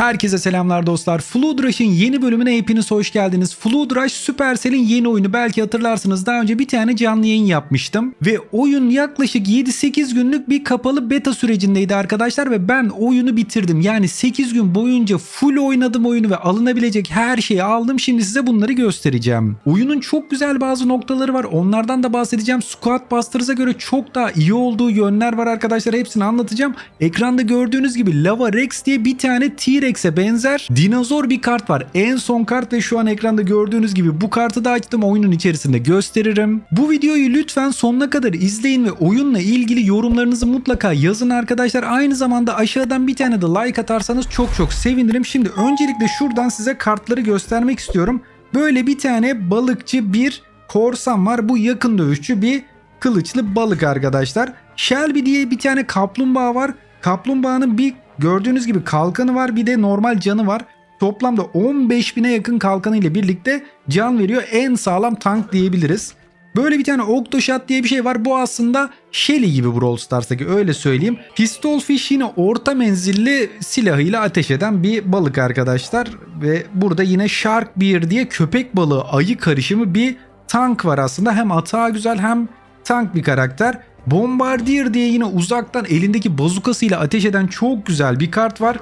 Herkese selamlar dostlar. Flood Rush'ın yeni bölümüne hepiniz hoş geldiniz. Flood Rush Supercell'in yeni oyunu. Belki hatırlarsınız daha önce bir tane canlı yayın yapmıştım. Ve oyun yaklaşık 7-8 günlük bir kapalı beta sürecindeydi arkadaşlar. Ve ben oyunu bitirdim. Yani 8 gün boyunca full oynadım oyunu ve alınabilecek her şeyi aldım. Şimdi size bunları göstereceğim. Oyunun çok güzel bazı noktaları var. Onlardan da bahsedeceğim. Squad Busters'a göre çok daha iyi olduğu yönler var arkadaşlar. Hepsini anlatacağım. Ekranda gördüğünüz gibi Lava Rex diye bir tane T-Rex'e benzer dinozor bir kart var. En son kart ve şu an ekranda gördüğünüz gibi bu kartı da açtım oyunun içerisinde gösteririm. Bu videoyu lütfen sonuna kadar izleyin ve oyunla ilgili yorumlarınızı mutlaka yazın arkadaşlar. Aynı zamanda aşağıdan bir tane de like atarsanız çok çok sevinirim. Şimdi öncelikle şuradan size kartları göstermek istiyorum. Böyle bir tane balıkçı bir korsan var. Bu yakın dövüşçü bir kılıçlı balık arkadaşlar. Shelby diye bir tane kaplumbağa var. Kaplumbağanın bir gördüğünüz gibi kalkanı var bir de normal canı var. Toplamda 15 bine yakın kalkanı ile birlikte can veriyor. En sağlam tank diyebiliriz. Böyle bir tane Octoshot diye bir şey var. Bu aslında Shelly gibi Brawl Stars'taki öyle söyleyeyim. Pistol Fish yine orta menzilli silahıyla ateş eden bir balık arkadaşlar. Ve burada yine Shark Bear diye köpek balığı ayı karışımı bir tank var aslında. Hem atağı güzel hem tank bir karakter. Bombardier diye yine uzaktan elindeki bazukasıyla ateş eden çok güzel bir kart var.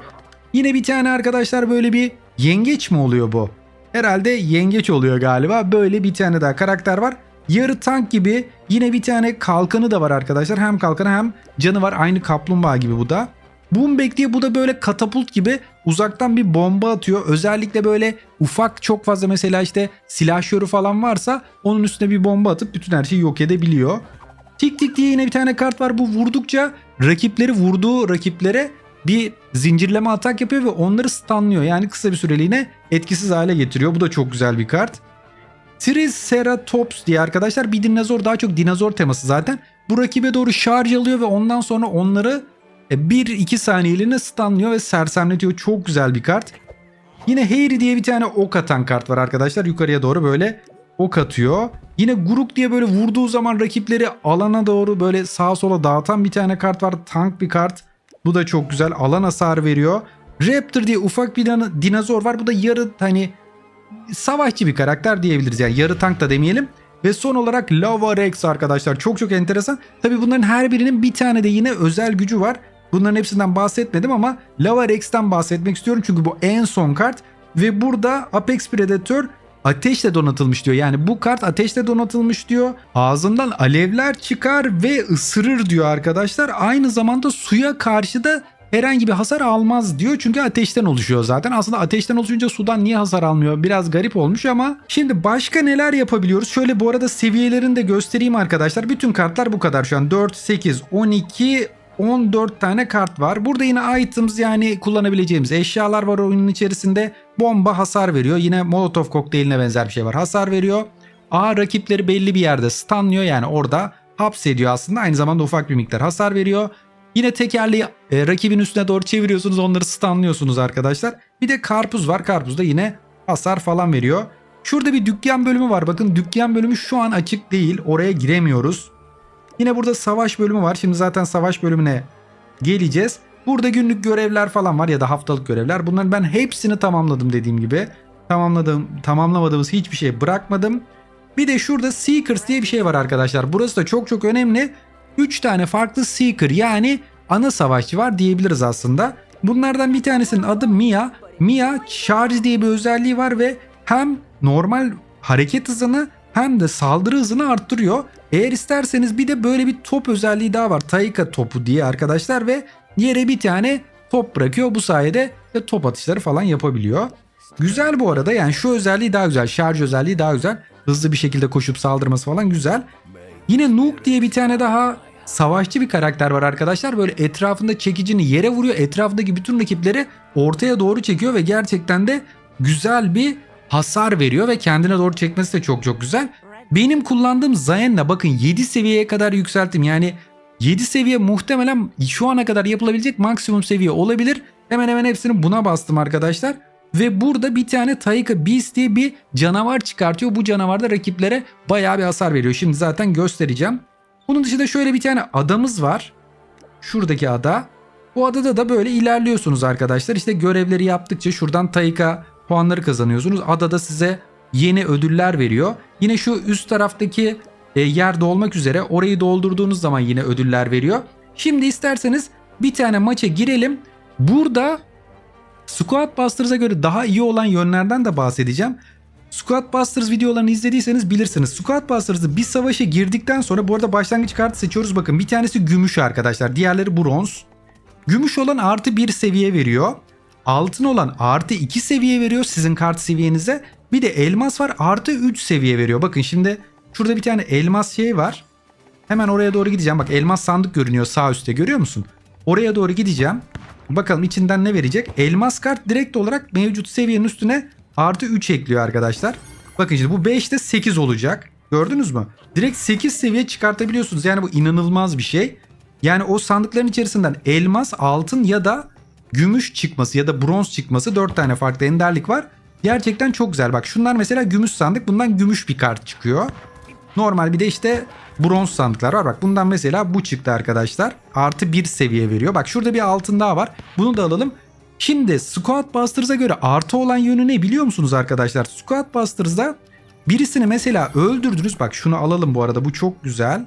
Yine bir tane arkadaşlar böyle bir yengeç mi oluyor bu? Herhalde yengeç oluyor galiba. Böyle bir tane daha karakter var. Yarı tank gibi yine bir tane kalkanı da var arkadaşlar. Hem kalkanı hem canı var. Aynı kaplumbağa gibi bu da. Boombek diye bu da böyle katapult gibi uzaktan bir bomba atıyor. Özellikle böyle ufak çok fazla mesela işte silahşörü falan varsa onun üstüne bir bomba atıp bütün her şeyi yok edebiliyor. Tik tik diye yine bir tane kart var. Bu vurdukça rakipleri vurduğu rakiplere bir zincirleme atak yapıyor ve onları stunlıyor. Yani kısa bir süreliğine etkisiz hale getiriyor. Bu da çok güzel bir kart. Triceratops diye arkadaşlar bir dinozor daha çok dinozor teması zaten. Bu rakibe doğru şarj alıyor ve ondan sonra onları 1-2 saniyeliğine stunlıyor ve sersemletiyor. Çok güzel bir kart. Yine Harry diye bir tane ok atan kart var arkadaşlar. Yukarıya doğru böyle ok atıyor. Yine Guruk diye böyle vurduğu zaman rakipleri alana doğru böyle sağa sola dağıtan bir tane kart var. Tank bir kart. Bu da çok güzel. Alan hasar veriyor. Raptor diye ufak bir din- dinozor var. Bu da yarı hani savaşçı bir karakter diyebiliriz. Yani yarı tank da demeyelim. Ve son olarak Lava Rex arkadaşlar. Çok çok enteresan. Tabi bunların her birinin bir tane de yine özel gücü var. Bunların hepsinden bahsetmedim ama Lava Rex'ten bahsetmek istiyorum. Çünkü bu en son kart. Ve burada Apex Predator ateşle donatılmış diyor. Yani bu kart ateşle donatılmış diyor. Ağzından alevler çıkar ve ısırır diyor arkadaşlar. Aynı zamanda suya karşı da herhangi bir hasar almaz diyor. Çünkü ateşten oluşuyor zaten. Aslında ateşten oluşunca sudan niye hasar almıyor? Biraz garip olmuş ama şimdi başka neler yapabiliyoruz? Şöyle bu arada seviyelerini de göstereyim arkadaşlar. Bütün kartlar bu kadar şu an. 4, 8, 12, 14 tane kart var. Burada yine items yani kullanabileceğimiz eşyalar var oyunun içerisinde. Bomba hasar veriyor. Yine Molotov kokteyline benzer bir şey var. Hasar veriyor. A rakipleri belli bir yerde stunlıyor yani orada hapsediyor aslında. Aynı zamanda ufak bir miktar hasar veriyor. Yine tekerleği e, rakibin üstüne doğru çeviriyorsunuz onları stunlıyorsunuz arkadaşlar. Bir de karpuz var. Karpuz da yine hasar falan veriyor. Şurada bir dükkan bölümü var. Bakın dükkan bölümü şu an açık değil. Oraya giremiyoruz. Yine burada savaş bölümü var. Şimdi zaten savaş bölümüne geleceğiz. Burada günlük görevler falan var ya da haftalık görevler. Bunların ben hepsini tamamladım dediğim gibi. Tamamladım, tamamlamadığımız hiçbir şey bırakmadım. Bir de şurada Seekers diye bir şey var arkadaşlar. Burası da çok çok önemli. 3 tane farklı Seeker yani ana savaşçı var diyebiliriz aslında. Bunlardan bir tanesinin adı Mia. Mia Charge diye bir özelliği var ve hem normal hareket hızını hem de saldırı hızını arttırıyor. Eğer isterseniz bir de böyle bir top özelliği daha var. Taika topu diye arkadaşlar ve yere bir tane top bırakıyor. Bu sayede de top atışları falan yapabiliyor. Güzel bu arada yani şu özelliği daha güzel. Şarj özelliği daha güzel. Hızlı bir şekilde koşup saldırması falan güzel. Yine Nuke diye bir tane daha savaşçı bir karakter var arkadaşlar. Böyle etrafında çekicini yere vuruyor. Etrafındaki bütün rakipleri ortaya doğru çekiyor ve gerçekten de güzel bir hasar veriyor ve kendine doğru çekmesi de çok çok güzel. Benim kullandığım Zayen'le bakın 7 seviyeye kadar yükselttim. Yani 7 seviye muhtemelen şu ana kadar yapılabilecek maksimum seviye olabilir. Hemen hemen hepsini buna bastım arkadaşlar. Ve burada bir tane Taika Beast diye bir canavar çıkartıyor. Bu canavar da rakiplere bayağı bir hasar veriyor. Şimdi zaten göstereceğim. Bunun dışında şöyle bir tane adamız var. Şuradaki ada. Bu adada da böyle ilerliyorsunuz arkadaşlar. İşte görevleri yaptıkça şuradan Taika puanları kazanıyorsunuz. Adada size yeni ödüller veriyor. Yine şu üst taraftaki e, yer dolmak üzere orayı doldurduğunuz zaman yine ödüller veriyor. Şimdi isterseniz bir tane maça girelim. Burada Squad Busters'a göre daha iyi olan yönlerden de bahsedeceğim. Squad Busters videolarını izlediyseniz bilirsiniz. Squad Busters'ı bir savaşa girdikten sonra bu arada başlangıç kartı seçiyoruz. Bakın bir tanesi gümüş arkadaşlar. Diğerleri bronz. Gümüş olan artı bir seviye veriyor. Altın olan artı 2 seviye veriyor sizin kart seviyenize. Bir de elmas var artı 3 seviye veriyor. Bakın şimdi şurada bir tane elmas şey var. Hemen oraya doğru gideceğim. Bak elmas sandık görünüyor sağ üstte görüyor musun? Oraya doğru gideceğim. Bakalım içinden ne verecek? Elmas kart direkt olarak mevcut seviyenin üstüne artı 3 ekliyor arkadaşlar. Bakın şimdi bu 5'te 8 olacak. Gördünüz mü? Direkt 8 seviye çıkartabiliyorsunuz. Yani bu inanılmaz bir şey. Yani o sandıkların içerisinden elmas, altın ya da gümüş çıkması ya da bronz çıkması 4 tane farklı enderlik var. Gerçekten çok güzel. Bak şunlar mesela gümüş sandık. Bundan gümüş bir kart çıkıyor. Normal bir de işte bronz sandıklar var. Bak bundan mesela bu çıktı arkadaşlar. Artı bir seviye veriyor. Bak şurada bir altın daha var. Bunu da alalım. Şimdi Squad Busters'a göre artı olan yönü ne biliyor musunuz arkadaşlar? Squad Busters'da birisini mesela öldürdünüz. Bak şunu alalım bu arada. Bu çok güzel.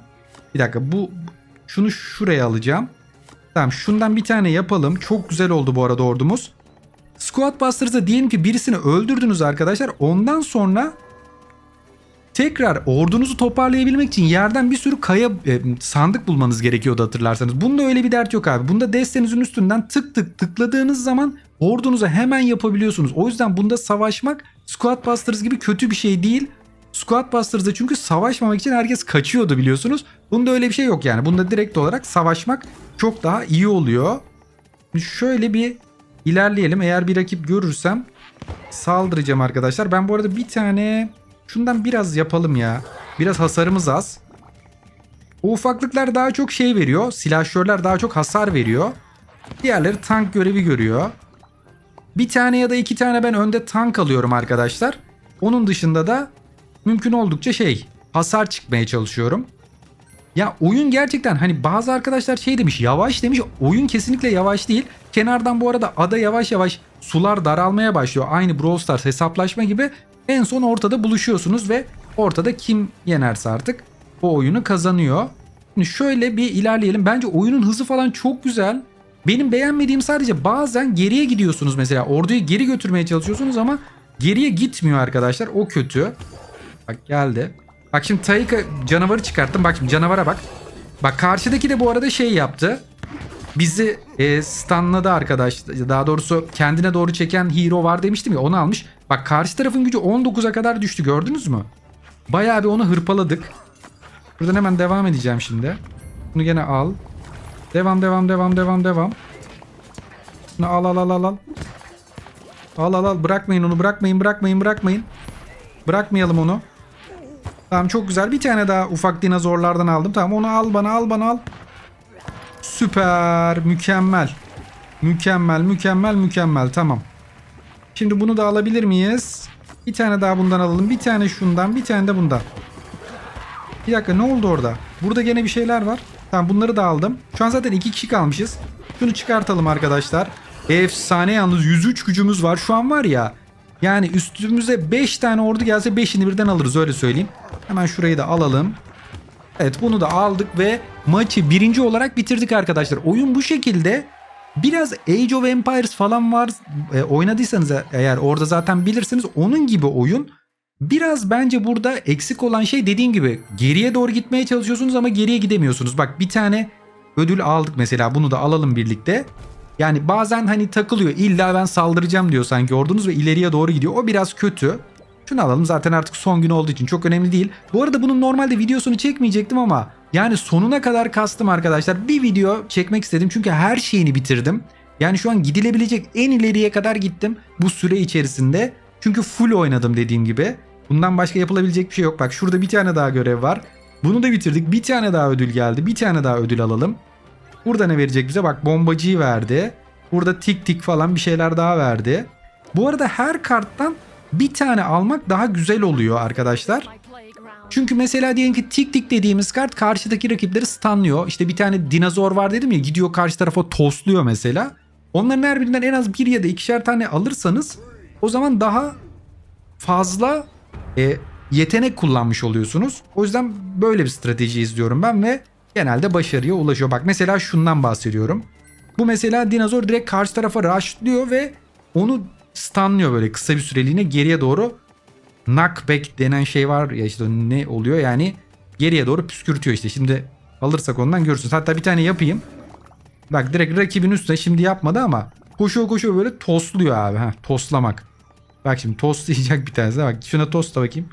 Bir dakika bu şunu şuraya alacağım. Tamam şundan bir tane yapalım. Çok güzel oldu bu arada ordumuz. Squad Busters'da diyelim ki birisini öldürdünüz arkadaşlar. Ondan sonra tekrar ordunuzu toparlayabilmek için yerden bir sürü kaya e, sandık bulmanız gerekiyordu hatırlarsanız. Bunda öyle bir dert yok abi. Bunda destenizin üstünden tık tık tıkladığınız zaman ordunuza hemen yapabiliyorsunuz. O yüzden bunda savaşmak Squad Busters gibi kötü bir şey değil. Squad Busters'da çünkü savaşmamak için herkes kaçıyordu biliyorsunuz. Bunda öyle bir şey yok yani. Bunda direkt olarak savaşmak çok daha iyi oluyor. Şöyle bir ilerleyelim. Eğer bir rakip görürsem saldıracağım arkadaşlar. Ben bu arada bir tane şundan biraz yapalım ya. Biraz hasarımız az. O ufaklıklar daha çok şey veriyor. Silahşörler daha çok hasar veriyor. Diğerleri tank görevi görüyor. Bir tane ya da iki tane ben önde tank alıyorum arkadaşlar. Onun dışında da mümkün oldukça şey hasar çıkmaya çalışıyorum. Ya oyun gerçekten hani bazı arkadaşlar şey demiş yavaş demiş. Oyun kesinlikle yavaş değil. Kenardan bu arada ada yavaş yavaş sular daralmaya başlıyor. Aynı Brawl Stars hesaplaşma gibi en son ortada buluşuyorsunuz ve ortada kim yenerse artık o oyunu kazanıyor. Şimdi şöyle bir ilerleyelim. Bence oyunun hızı falan çok güzel. Benim beğenmediğim sadece bazen geriye gidiyorsunuz mesela. Orduyu geri götürmeye çalışıyorsunuz ama geriye gitmiyor arkadaşlar. O kötü. Bak geldi. Bak şimdi Taika canavarı çıkarttım. Bak şimdi canavara bak. Bak karşıdaki de bu arada şey yaptı. Bizi e, stunladı arkadaş. Daha doğrusu kendine doğru çeken hero var demiştim ya onu almış. Bak karşı tarafın gücü 19'a kadar düştü gördünüz mü? Bayağı bir onu hırpaladık. Buradan hemen devam edeceğim şimdi. Bunu gene al. Devam devam devam devam devam. Bunu al al al al al. Al al al bırakmayın onu bırakmayın bırakmayın bırakmayın. Bırakmayalım onu. Tamam çok güzel. Bir tane daha ufak dinozorlardan aldım. Tamam onu al bana al bana al. Süper. Mükemmel. Mükemmel mükemmel mükemmel. Tamam. Şimdi bunu da alabilir miyiz? Bir tane daha bundan alalım. Bir tane şundan bir tane de bundan. Bir dakika ne oldu orada? Burada gene bir şeyler var. Tamam bunları da aldım. Şu an zaten iki kişi kalmışız. Şunu çıkartalım arkadaşlar. Efsane yalnız 103 gücümüz var. Şu an var ya yani üstümüze 5 tane ordu gelse 5'ini birden alırız öyle söyleyeyim. Hemen şurayı da alalım. Evet bunu da aldık ve maçı birinci olarak bitirdik arkadaşlar. Oyun bu şekilde. Biraz Age of Empires falan var. E, oynadıysanız eğer orada zaten bilirsiniz. Onun gibi oyun. Biraz bence burada eksik olan şey dediğim gibi geriye doğru gitmeye çalışıyorsunuz ama geriye gidemiyorsunuz. Bak bir tane ödül aldık mesela bunu da alalım birlikte. Yani bazen hani takılıyor illa ben saldıracağım diyor sanki ordunuz ve ileriye doğru gidiyor. O biraz kötü. Şunu alalım zaten artık son gün olduğu için çok önemli değil. Bu arada bunun normalde videosunu çekmeyecektim ama yani sonuna kadar kastım arkadaşlar. Bir video çekmek istedim çünkü her şeyini bitirdim. Yani şu an gidilebilecek en ileriye kadar gittim bu süre içerisinde. Çünkü full oynadım dediğim gibi. Bundan başka yapılabilecek bir şey yok. Bak şurada bir tane daha görev var. Bunu da bitirdik. Bir tane daha ödül geldi. Bir tane daha ödül alalım. Burada ne verecek bize? Bak bombacıyı verdi. Burada tik tik falan bir şeyler daha verdi. Bu arada her karttan bir tane almak daha güzel oluyor arkadaşlar. Çünkü mesela diyelim ki tik tik dediğimiz kart karşıdaki rakipleri stunlıyor. İşte bir tane dinozor var dedim ya gidiyor karşı tarafa tosluyor mesela. Onların her birinden en az bir ya da ikişer tane alırsanız o zaman daha fazla e, yetenek kullanmış oluyorsunuz. O yüzden böyle bir strateji izliyorum ben ve genelde başarıya ulaşıyor. Bak mesela şundan bahsediyorum. Bu mesela dinozor direkt karşı tarafa rushlıyor ve onu stunlıyor böyle kısa bir süreliğine geriye doğru knockback denen şey var ya işte ne oluyor yani geriye doğru püskürtüyor işte. Şimdi alırsak ondan görürsünüz. Hatta bir tane yapayım. Bak direkt rakibin üstüne şimdi yapmadı ama koşuyor koşuyor böyle tosluyor abi. Heh, toslamak. Bak şimdi toslayacak bir tanesi. Bak şuna tosla bakayım.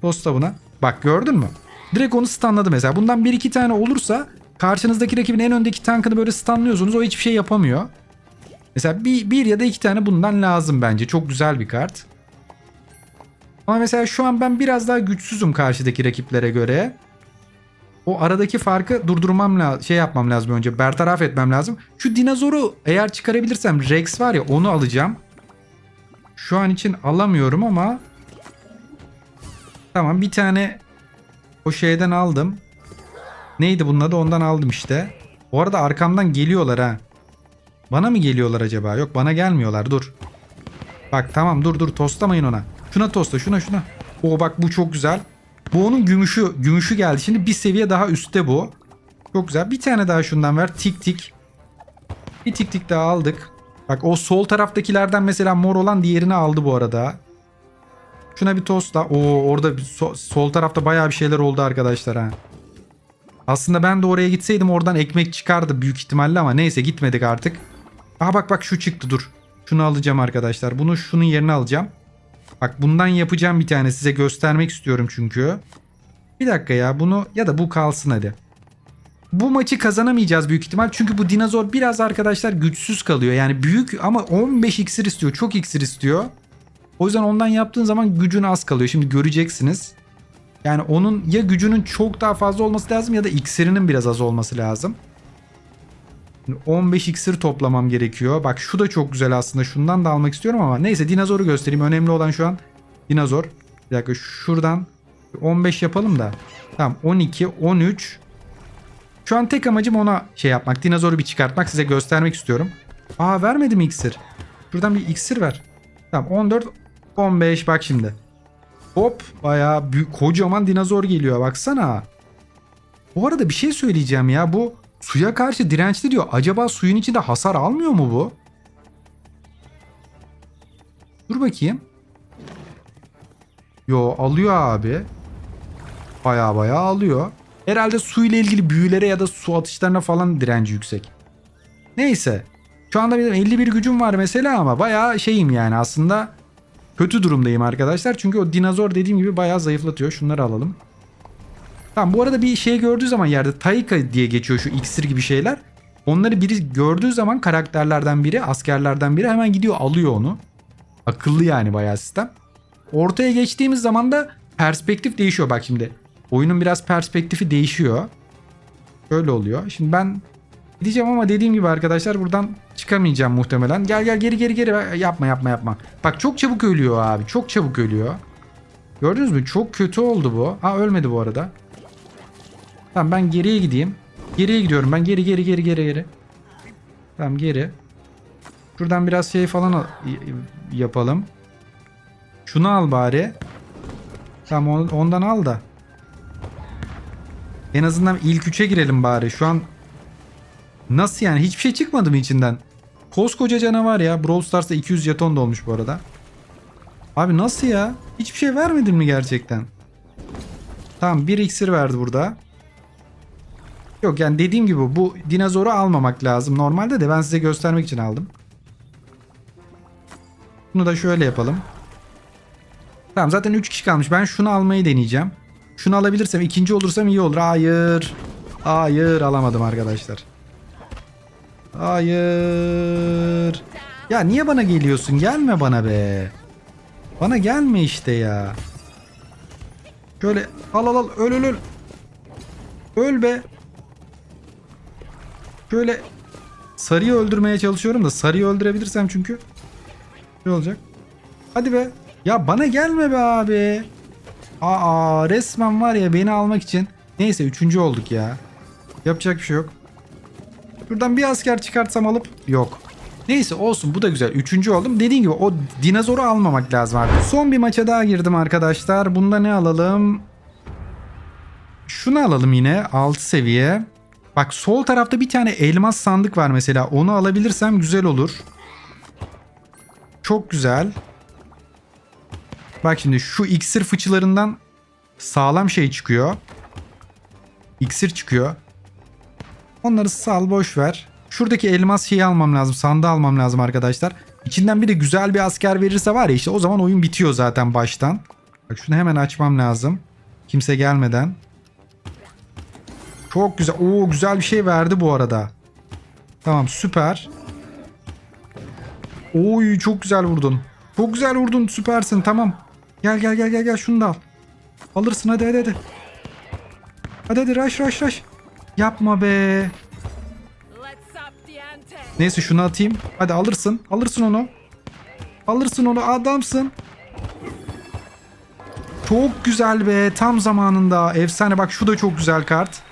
Tosla buna. Bak gördün mü? Direkt onu stunladı mesela. Bundan bir iki tane olursa karşınızdaki rakibin en öndeki tankını böyle stunlıyorsunuz. O hiçbir şey yapamıyor. Mesela bir, bir ya da iki tane bundan lazım bence. Çok güzel bir kart. Ama mesela şu an ben biraz daha güçsüzüm karşıdaki rakiplere göre. O aradaki farkı durdurmam lazım. Şey yapmam lazım önce. Bertaraf etmem lazım. Şu dinozoru eğer çıkarabilirsem Rex var ya onu alacağım. Şu an için alamıyorum ama Tamam bir tane o şeyden aldım. Neydi bunun adı ondan aldım işte. Bu arada arkamdan geliyorlar ha. Bana mı geliyorlar acaba? Yok bana gelmiyorlar dur. Bak tamam dur dur toslamayın ona. Şuna tosla şuna şuna. Oo bak bu çok güzel. Bu onun gümüşü. Gümüşü geldi. Şimdi bir seviye daha üstte bu. Çok güzel. Bir tane daha şundan ver. Tik tik. Bir tik tik daha aldık. Bak o sol taraftakilerden mesela mor olan diğerini aldı bu arada. Şuna bir tosla. Oo orada sol tarafta bayağı bir şeyler oldu arkadaşlar ha. Aslında ben de oraya gitseydim oradan ekmek çıkardı büyük ihtimalle ama neyse gitmedik artık. Aha bak bak şu çıktı dur. Şunu alacağım arkadaşlar. Bunu şunun yerine alacağım. Bak bundan yapacağım bir tane size göstermek istiyorum çünkü. Bir dakika ya bunu ya da bu kalsın hadi. Bu maçı kazanamayacağız büyük ihtimal. Çünkü bu dinozor biraz arkadaşlar güçsüz kalıyor. Yani büyük ama 15 iksir istiyor. Çok iksir istiyor. O yüzden ondan yaptığın zaman gücün az kalıyor. Şimdi göreceksiniz. Yani onun ya gücünün çok daha fazla olması lazım ya da iksirinin biraz az olması lazım. 15 iksir toplamam gerekiyor. Bak şu da çok güzel aslında. Şundan da almak istiyorum ama neyse dinozoru göstereyim. Önemli olan şu an dinozor. Bir dakika şuradan 15 yapalım da. Tamam 12, 13. Şu an tek amacım ona şey yapmak. Dinozoru bir çıkartmak. Size göstermek istiyorum. Aa vermedi mi iksir? Şuradan bir iksir ver. Tamam 14, 15 bak şimdi. Hop bayağı büyük kocaman dinozor geliyor baksana. Bu arada bir şey söyleyeceğim ya bu suya karşı dirençli diyor. Acaba suyun içinde hasar almıyor mu bu? Dur bakayım. Yo alıyor abi. Baya baya alıyor. Herhalde su ile ilgili büyülere ya da su atışlarına falan direnci yüksek. Neyse. Şu anda benim 51 gücüm var mesela ama baya şeyim yani aslında kötü durumdayım arkadaşlar. Çünkü o dinozor dediğim gibi baya zayıflatıyor. Şunları alalım. Tamam bu arada bir şey gördüğü zaman yerde Taika diye geçiyor şu iksir gibi şeyler. Onları biri gördüğü zaman karakterlerden biri, askerlerden biri hemen gidiyor alıyor onu. Akıllı yani bayağı sistem. Ortaya geçtiğimiz zaman da perspektif değişiyor bak şimdi. Oyunun biraz perspektifi değişiyor. Böyle oluyor. Şimdi ben gideceğim ama dediğim gibi arkadaşlar buradan çıkamayacağım muhtemelen. Gel gel geri geri geri yapma yapma yapma. Bak çok çabuk ölüyor abi. Çok çabuk ölüyor. Gördünüz mü? Çok kötü oldu bu. Ha ölmedi bu arada. Tamam ben geriye gideyim. Geriye gidiyorum ben geri geri geri geri geri. Tamam geri. Şuradan biraz şey falan yapalım. Şunu al bari. Tamam on- ondan al da. En azından ilk üçe girelim bari. Şu an nasıl yani hiçbir şey çıkmadı mı içinden? Koskoca canavar ya. Brawl Stars'ta 200 jeton dolmuş bu arada. Abi nasıl ya? Hiçbir şey vermedin mi gerçekten? Tamam bir iksir verdi burada. Yok yani dediğim gibi bu dinozoru almamak lazım. Normalde de ben size göstermek için aldım. Bunu da şöyle yapalım. Tamam zaten 3 kişi kalmış. Ben şunu almayı deneyeceğim. Şunu alabilirsem ikinci olursam iyi olur. Hayır. Hayır alamadım arkadaşlar. Hayır. Ya niye bana geliyorsun? Gelme bana be. Bana gelme işte ya. Şöyle al al al öl öl öl. Öl be. Şöyle sarıyı öldürmeye çalışıyorum da sarıyı öldürebilirsem çünkü ne olacak? Hadi be. Ya bana gelme be abi. Aa resmen var ya beni almak için. Neyse üçüncü olduk ya. Yapacak bir şey yok. Şuradan bir asker çıkartsam alıp yok. Neyse olsun bu da güzel. Üçüncü oldum. Dediğim gibi o dinozoru almamak lazım abi. Son bir maça daha girdim arkadaşlar. Bunda ne alalım? Şunu alalım yine. 6 seviye. Bak sol tarafta bir tane elmas sandık var mesela. Onu alabilirsem güzel olur. Çok güzel. Bak şimdi şu iksir fıçılarından sağlam şey çıkıyor. İksir çıkıyor. Onları sal boş ver. Şuradaki elmas şeyi almam lazım. Sandığı almam lazım arkadaşlar. İçinden bir de güzel bir asker verirse var ya işte o zaman oyun bitiyor zaten baştan. Bak şunu hemen açmam lazım. Kimse gelmeden. Çok güzel. Oo güzel bir şey verdi bu arada. Tamam süper. Oy çok güzel vurdun. Çok güzel vurdun süpersin tamam. Gel gel gel gel gel şunu da al. Alırsın hadi hadi hadi. Hadi hadi rush rush rush. Yapma be. Neyse şunu atayım. Hadi alırsın. Alırsın onu. Alırsın onu adamsın. Çok güzel be. Tam zamanında. Efsane bak şu da çok güzel kart.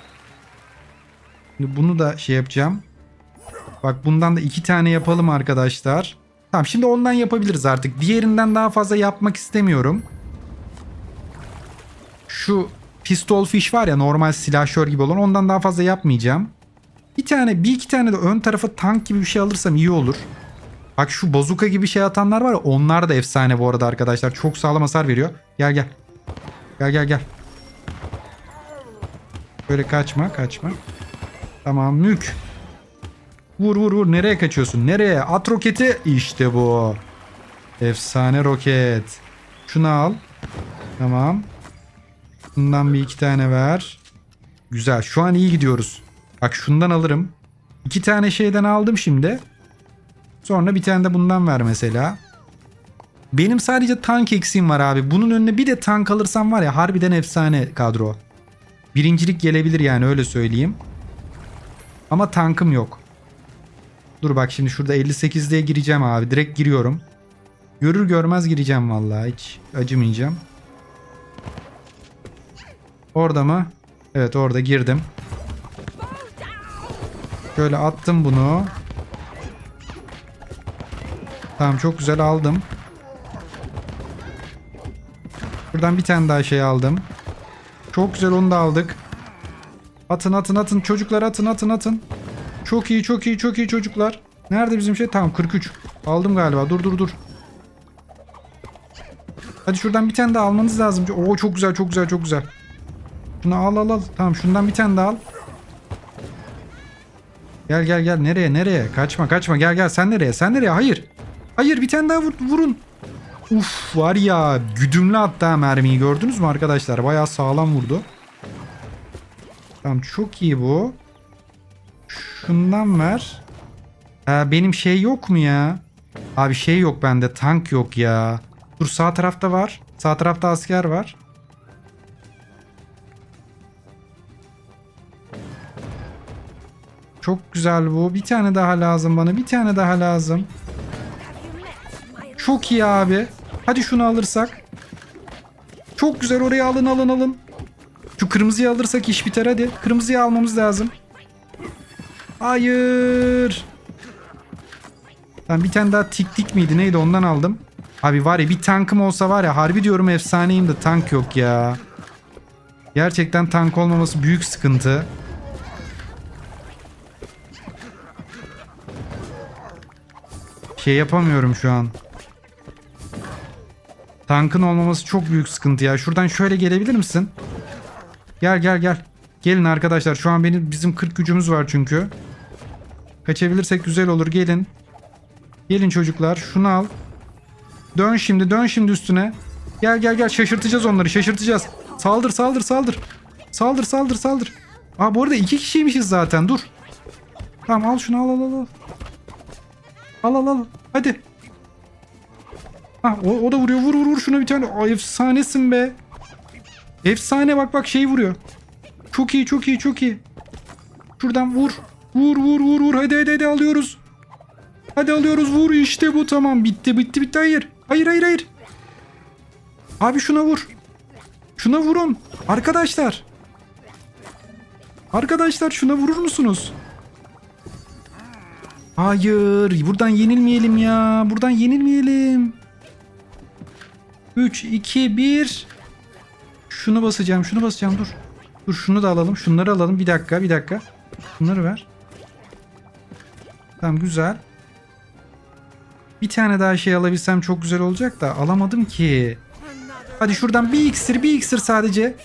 Şimdi bunu da şey yapacağım. Bak bundan da iki tane yapalım arkadaşlar. Tamam şimdi ondan yapabiliriz artık. Diğerinden daha fazla yapmak istemiyorum. Şu pistol fish var ya normal silahşör gibi olan ondan daha fazla yapmayacağım. Bir tane bir iki tane de ön tarafa tank gibi bir şey alırsam iyi olur. Bak şu bazuka gibi şey atanlar var ya onlar da efsane bu arada arkadaşlar. Çok sağlam hasar veriyor. Gel gel. Gel gel gel. Böyle kaçma kaçma. Tamam mük. Vur vur vur nereye kaçıyorsun? Nereye? At roketi. İşte bu. Efsane roket. Şunu al. Tamam. Bundan bir iki tane ver. Güzel. Şu an iyi gidiyoruz. Bak şundan alırım. İki tane şeyden aldım şimdi. Sonra bir tane de bundan ver mesela. Benim sadece tank eksiğim var abi. Bunun önüne bir de tank alırsam var ya harbiden efsane kadro. Birincilik gelebilir yani öyle söyleyeyim. Ama tankım yok. Dur bak şimdi şurada 58'liğe gireceğim abi. Direkt giriyorum. Görür görmez gireceğim vallahi hiç acımayacağım. Orada mı? Evet orada girdim. Şöyle attım bunu. Tamam çok güzel aldım. Buradan bir tane daha şey aldım. Çok güzel onu da aldık. Atın atın atın çocuklar atın atın atın. Çok iyi çok iyi çok iyi çocuklar. Nerede bizim şey? Tamam 43. Aldım galiba. Dur dur dur. Hadi şuradan bir tane daha almanız lazım. Oo çok güzel çok güzel çok güzel. Şunu al al al. Tamam şundan bir tane daha al. Gel gel gel. Nereye nereye? Kaçma kaçma. Gel gel. Sen nereye? Sen nereye? Hayır. Hayır bir tane daha vur, vurun. Uf var ya güdümlü attı mermiyi gördünüz mü arkadaşlar? Bayağı sağlam vurdu. Tamam çok iyi bu. Şundan ver. Ha, benim şey yok mu ya? Abi şey yok bende tank yok ya. Dur sağ tarafta var. Sağ tarafta asker var. Çok güzel bu. Bir tane daha lazım bana. Bir tane daha lazım. Çok iyi abi. Hadi şunu alırsak. Çok güzel oraya alın alın alın. Şu kırmızıyı alırsak iş biter hadi. Kırmızıyı almamız lazım. Hayır. Ben bir tane daha tik tik miydi neydi ondan aldım. Abi var ya bir tankım olsa var ya harbi diyorum efsaneyim de tank yok ya. Gerçekten tank olmaması büyük sıkıntı. Şey yapamıyorum şu an. Tankın olmaması çok büyük sıkıntı ya. Şuradan şöyle gelebilir misin? Gel gel gel. Gelin arkadaşlar. Şu an benim bizim 40 gücümüz var çünkü. Kaçabilirsek güzel olur. Gelin. Gelin çocuklar. Şunu al. Dön şimdi. Dön şimdi üstüne. Gel gel gel. Şaşırtacağız onları. Şaşırtacağız. Saldır saldır saldır. Saldır saldır saldır. Aa bu arada iki kişiymişiz zaten. Dur. Tamam al şunu al al al. Al. Al al. Hadi. Ha, o, o da vuruyor. Vur vur vur şuna bir tane. Ay efsanesin be. Efsane bak bak şey vuruyor. Çok iyi çok iyi çok iyi. Şuradan vur. Vur vur vur vur. Hadi hadi hadi alıyoruz. Hadi alıyoruz vur işte bu tamam. Bitti bitti bitti hayır. Hayır hayır hayır. Abi şuna vur. Şuna vurun. Arkadaşlar. Arkadaşlar şuna vurur musunuz? Hayır. Buradan yenilmeyelim ya. Buradan yenilmeyelim. 3, 2, 1. Şunu basacağım. Şunu basacağım. Dur. Dur şunu da alalım. Şunları alalım. Bir dakika. Bir dakika. Şunları ver. Tamam güzel. Bir tane daha şey alabilsem çok güzel olacak da alamadım ki. Hadi şuradan bir iksir bir iksir sadece.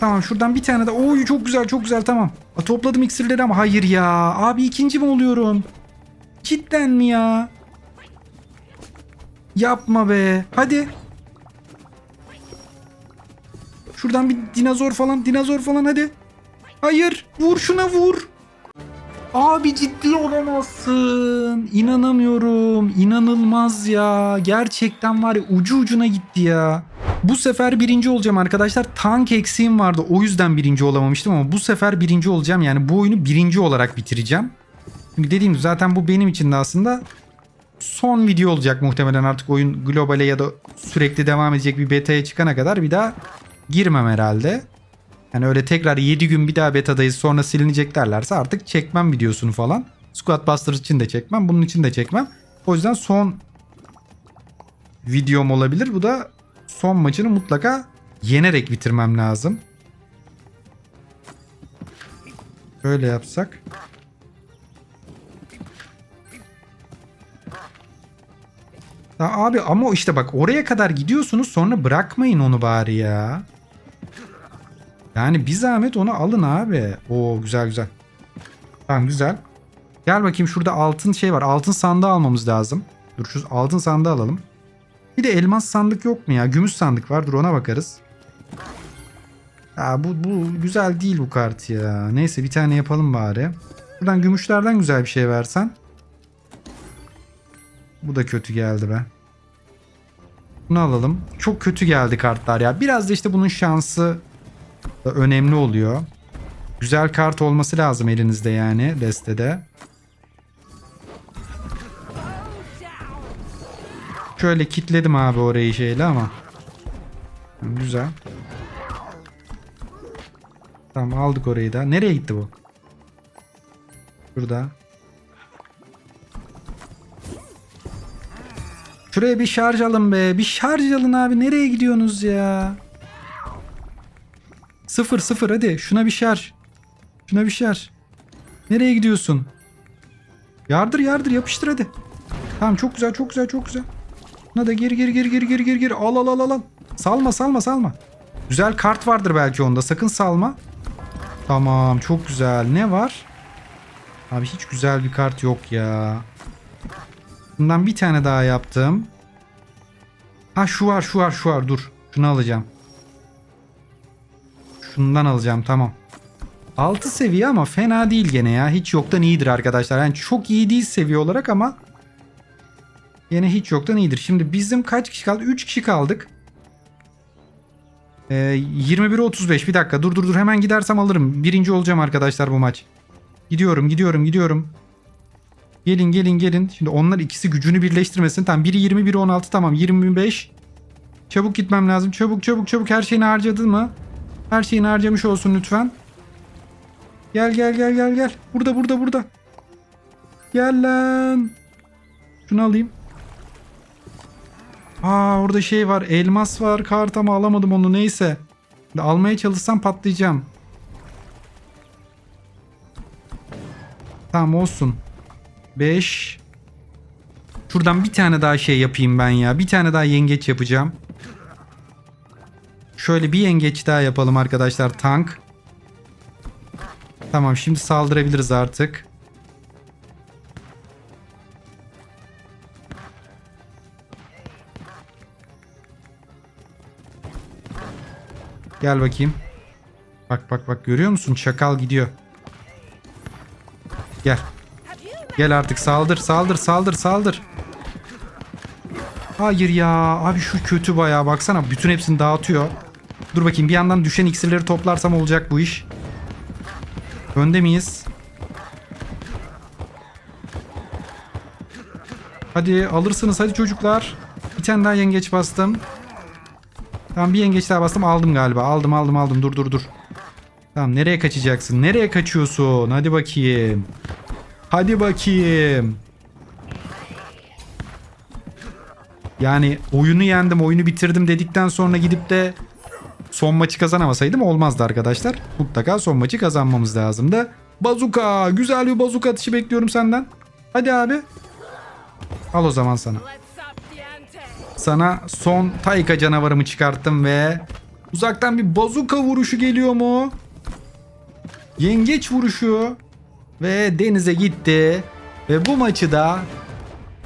Tamam şuradan bir tane de. Oy çok güzel çok güzel tamam. A, topladım iksirleri ama hayır ya. Abi ikinci mi oluyorum? Cidden mi ya? Yapma be. Hadi. Şuradan bir dinozor falan dinozor falan hadi. Hayır vur şuna vur. Abi ciddi olamazsın. İnanamıyorum. İnanılmaz ya. Gerçekten var ya ucu ucuna gitti ya. Bu sefer birinci olacağım arkadaşlar. Tank eksiğim vardı. O yüzden birinci olamamıştım ama bu sefer birinci olacağım. Yani bu oyunu birinci olarak bitireceğim. Çünkü dediğim gibi zaten bu benim için de aslında son video olacak muhtemelen artık oyun globale ya da sürekli devam edecek bir beta'ya çıkana kadar bir daha girmem herhalde. Yani öyle tekrar 7 gün bir daha betadayız sonra silinecek derlerse artık çekmem videosunu falan. Squad Busters için de çekmem. Bunun için de çekmem. O yüzden son videom olabilir. Bu da son maçını mutlaka yenerek bitirmem lazım. Böyle yapsak. Ya abi ama işte bak oraya kadar gidiyorsunuz sonra bırakmayın onu bari ya. Yani bir zahmet onu alın abi. Oo güzel güzel. Tamam güzel. Gel bakayım şurada altın şey var. Altın sandığı almamız lazım. Dur şu altın sandığı alalım. Bir de elmas sandık yok mu ya? Gümüş sandık var. Dur ona bakarız. Ya bu, bu güzel değil bu kart ya. Neyse bir tane yapalım bari. Buradan gümüşlerden güzel bir şey versen. Bu da kötü geldi be. Bunu alalım. Çok kötü geldi kartlar ya. Biraz da işte bunun şansı önemli oluyor. Güzel kart olması lazım elinizde yani destede. Şöyle kitledim abi orayı şeyle ama. Güzel. Tamam aldık orayı da. Nereye gitti bu? Burada. Şuraya bir şarj alın be. Bir şarj alın abi. Nereye gidiyorsunuz ya? Sıfır sıfır hadi. Şuna bir şarj. Şuna bir şarj. Nereye gidiyorsun? Yardır yardır yapıştır hadi. Tamam çok güzel çok güzel çok güzel. Buna da gir gir gir gir gir gir gir. Al al al al al. Salma salma salma. Güzel kart vardır belki onda. Sakın salma. Tamam çok güzel. Ne var? Abi hiç güzel bir kart yok ya. Bundan bir tane daha yaptım. Ha şu var şu var şu var dur. Şunu alacağım. Şundan alacağım tamam. 6 seviye ama fena değil gene ya. Hiç yoktan iyidir arkadaşlar. Yani çok iyi değil seviye olarak ama yine hiç yoktan iyidir. Şimdi bizim kaç kişi kaldı? 3 kişi kaldık. Ee, 21'e 35 bir dakika dur dur dur hemen gidersem alırım. Birinci olacağım arkadaşlar bu maç. Gidiyorum gidiyorum gidiyorum. Gelin gelin gelin. Şimdi onlar ikisi gücünü birleştirmesin. Tamam biri 20 biri 16 tamam 25. Çabuk gitmem lazım. Çabuk çabuk çabuk her şeyini harcadın mı? Her şeyini harcamış olsun lütfen. Gel gel gel gel gel. Burada burada burada. Gel lan. Şunu alayım. Aa orada şey var. Elmas var. Kart ama alamadım onu neyse. Almaya çalışsam patlayacağım. Tamam olsun. 5 Şuradan bir tane daha şey yapayım ben ya. Bir tane daha yengeç yapacağım. Şöyle bir yengeç daha yapalım arkadaşlar. Tank. Tamam şimdi saldırabiliriz artık. Gel bakayım. Bak bak bak görüyor musun? Çakal gidiyor. Gel. Gel artık saldır saldır saldır saldır. Hayır ya abi şu kötü bayağı baksana bütün hepsini dağıtıyor. Dur bakayım bir yandan düşen iksirleri toplarsam olacak bu iş. Önde miyiz? Hadi alırsınız hadi çocuklar. Bir tane daha yengeç bastım. Tamam bir yengeç daha bastım aldım galiba. Aldım aldım aldım dur dur dur. Tamam nereye kaçacaksın? Nereye kaçıyorsun? Hadi bakayım. Hadi bakayım. Yani oyunu yendim, oyunu bitirdim dedikten sonra gidip de son maçı kazanamasaydım olmazdı arkadaşlar. Mutlaka son maçı kazanmamız lazımdı. Bazuka, güzel bir bazuka atışı bekliyorum senden. Hadi abi. Al o zaman sana. Sana son Tayka canavarımı çıkarttım ve uzaktan bir bazuka vuruşu geliyor mu? Yengeç vuruşu ve denize gitti ve bu maçı da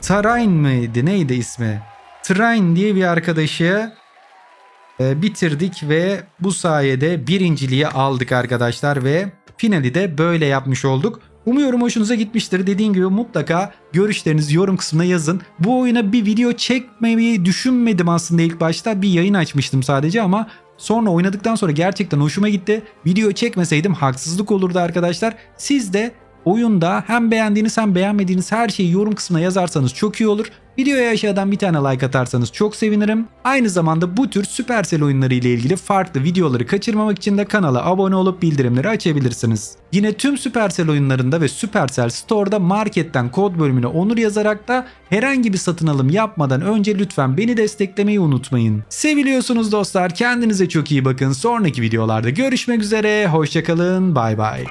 Tarain mıydı neydi ismi? Train diye bir arkadaşı e, bitirdik ve bu sayede birinciliği aldık arkadaşlar ve finali de böyle yapmış olduk. Umuyorum hoşunuza gitmiştir. Dediğim gibi mutlaka görüşlerinizi yorum kısmına yazın. Bu oyuna bir video çekmeyi düşünmedim aslında ilk başta. Bir yayın açmıştım sadece ama sonra oynadıktan sonra gerçekten hoşuma gitti. Video çekmeseydim haksızlık olurdu arkadaşlar. Siz de oyunda hem beğendiğiniz hem beğenmediğiniz her şeyi yorum kısmına yazarsanız çok iyi olur. Videoya aşağıdan bir tane like atarsanız çok sevinirim. Aynı zamanda bu tür Supercell oyunları ile ilgili farklı videoları kaçırmamak için de kanala abone olup bildirimleri açabilirsiniz. Yine tüm Supercell oyunlarında ve Supercell Store'da marketten kod bölümüne onur yazarak da herhangi bir satın alım yapmadan önce lütfen beni desteklemeyi unutmayın. Seviliyorsunuz dostlar. Kendinize çok iyi bakın. Sonraki videolarda görüşmek üzere. Hoşçakalın. Bay bay.